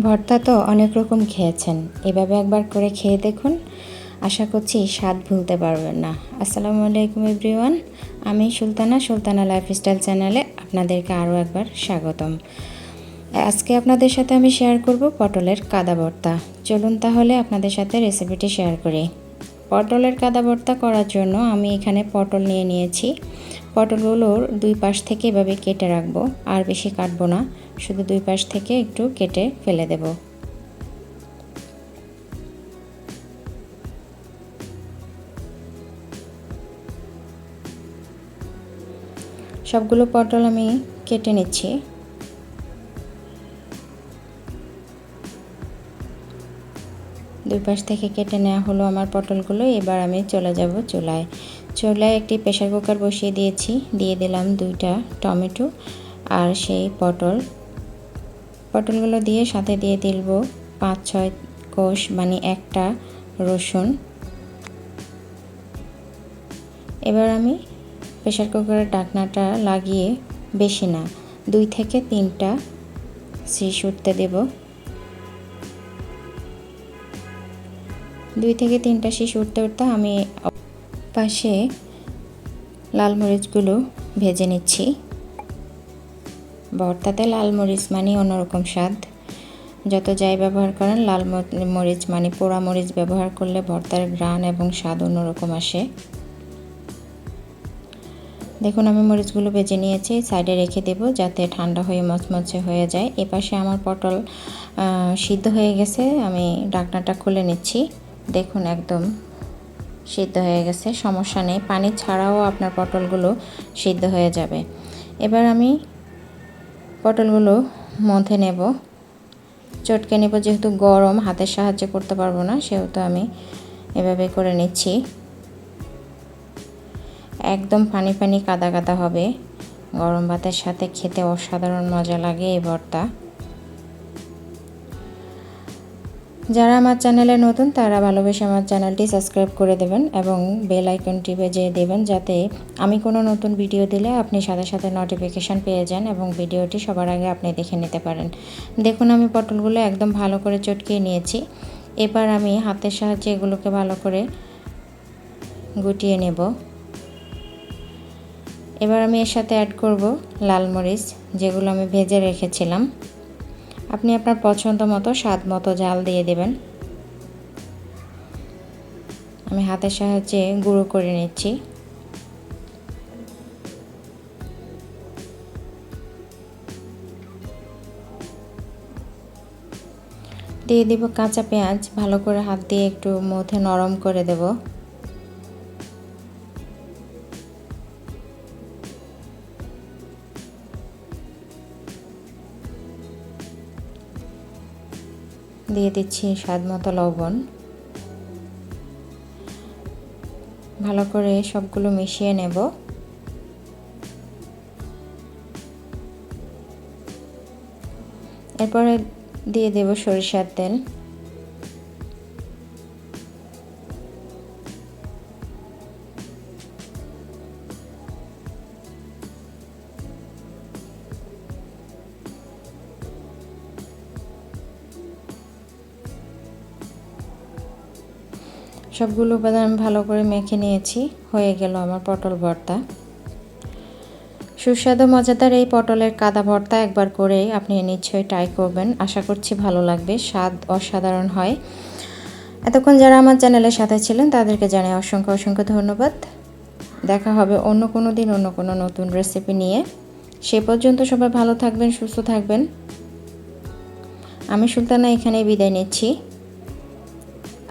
ভর্তা তো অনেক রকম খেয়েছেন। এভাবে একবার করে খেয়ে দেখুন। আশা করছি স্বাদ ভুলতে পারবেন না। আসসালামু আলাইকুম এভরিওয়ান। আমি সুলতানা সুলতানা লাইফস্টাইল চ্যানেলে আপনাদেরকে আরও একবার স্বাগতম। আজকে আপনাদের সাথে আমি শেয়ার করব পটলের কাদা ভর্তা। চলুন তাহলে আপনাদের সাথে রেসিপিটি শেয়ার করি। পটলের কাদা ভর্তা করার জন্য আমি এখানে পটল নিয়ে নিয়েছি। পটলগুলোর দুই পাশ থেকে এভাবে কেটে রাখব, আর বেশি কাটবো না, শুধু দুই পাশ থেকে একটু কেটে ফেলে দেব। সবগুলো পটল আমি কেটে নিচ্ছি। দুই পাশ থেকে কেটে নেওয়া হলো আমার পটলগুলো। এবার আমি চলে যাব চুলায়। চুলায় একটি প্রেশার কুকার বসিয়ে দিয়েছি। দিয়ে দিলাম দুইটা টমেটো আর সেই পটল। পটলগুলো দিয়ে সাথে দিয়ে দিলব পাঁচ, ছয় কোষ মানে একটা রসুন। এবার আমি প্রেশার কুকারের ডাকনাটা লাগিয়ে বেশি না, দুই থেকে তিনটা শীষ উঠতে দেব। দুই থেকে তিনটা শীষ উঠতে উঠতে আমি পাশে লাল মরিচগুলো ভেজে নিচ্ছি। ভর্তাতে লাল মরিচ মানে অন্যরকম স্বাদ। যত যাই ব্যবহার করেন, লাল মরিচ মানে পোড়া মরিচ ব্যবহার করলে ভর্তার গ্রান এবং স্বাদ অন্যরকম আসে। দেখুন, আমি মরিচগুলো ভেজে নিয়েছি, সাইডে রেখে দেব যাতে ঠান্ডা হয়ে, মচমচে হয়ে যায়। এপাশে আমার পটল সিদ্ধ হয়ে গেছে, আমি ডাকনাটা খুলে নিচ্ছি। দেখুন, একদম সিদ্ধ হয়ে গেছে, সমস্যা নেই। পানি ছাড়াও আপনার পটলগুলো সিদ্ধ হয়ে যাবে। এবার আমি পটলগুলো মধ্যে নেব। চটকে নেব, যেহেতু গরম, হাতের সাহায্যে করতে পারব না, সেহেতু আমি এভাবে করে নিচ্ছি। একদম পানি পানি কাদা কাদা হবে। গরম ভাতের সাথে খেতে অসাধারণ মজা লাগে এই ভর্তা। যারা আমার চ্যানেলে নতুন, তারা ভালোবেসে আমার চ্যানেলটি সাবস্ক্রাইব করে দেবেন এবং বেল আইকনটি বেজে দেবেন যাতে আমি কোনো নতুন ভিডিও দিলে আপনি সাথে সাথে নোটিফিকেশান পেয়ে যান এবং ভিডিওটি সবার আগে আপনি দেখে নিতে পারেন। দেখুন, আমি পটলগুলো একদম ভালো করে চটকিয়ে নিয়েছি। এবার আমি হাতের সাহায্যে এগুলোকে ভালো করে গুটিয়ে নেব। এবার আমি এর সাথে অ্যাড করব লাল মরিচ, যেগুলো আমি ভেজে রেখেছিলাম। আপনি আপনার পছন্দ মতো স্বাদ মতো জাল দিয়ে দেবেন। আমি হাতের সাহায্যে গুঁড়ো করে নিচ্ছি। দিয়ে দিব কাঁচা পেঁয়াজ, ভালো করে হাত দিয়ে একটু মধ্যে নরম করে দেবো। দিয়ে দিচ্ছি স্বাদ মতো লবণ। ভালো করে সবগুলো মিশিয়ে নেব। এরপরে দিয়ে দেব সরিষার তেল। সবগুলো উপাদান ভালো করে মেখে নিয়েছি। হয়ে গেল আমার পটল ভর্তা। সুস্বাদু, মজাদার এই পটলের কাদা ভর্তা একবার করে আপনি নিশ্চয়ই ট্রাই করবেন। আশা করছি ভালো লাগবে, স্বাদ অসাধারণ হয়। এতক্ষণ যারা আমার চ্যানেলের সাথে ছিলেন, তাদেরকে জানাই অসংখ্য অসংখ্য ধন্যবাদ। দেখা হবে অন্য কোনো দিন, অন্য কোনো নতুন রেসিপি নিয়ে। সে পর্যন্ত সবাই ভালো থাকবেন, সুস্থ থাকবেন। আমি সুলতানা এখানে বিদায় নিচ্ছি।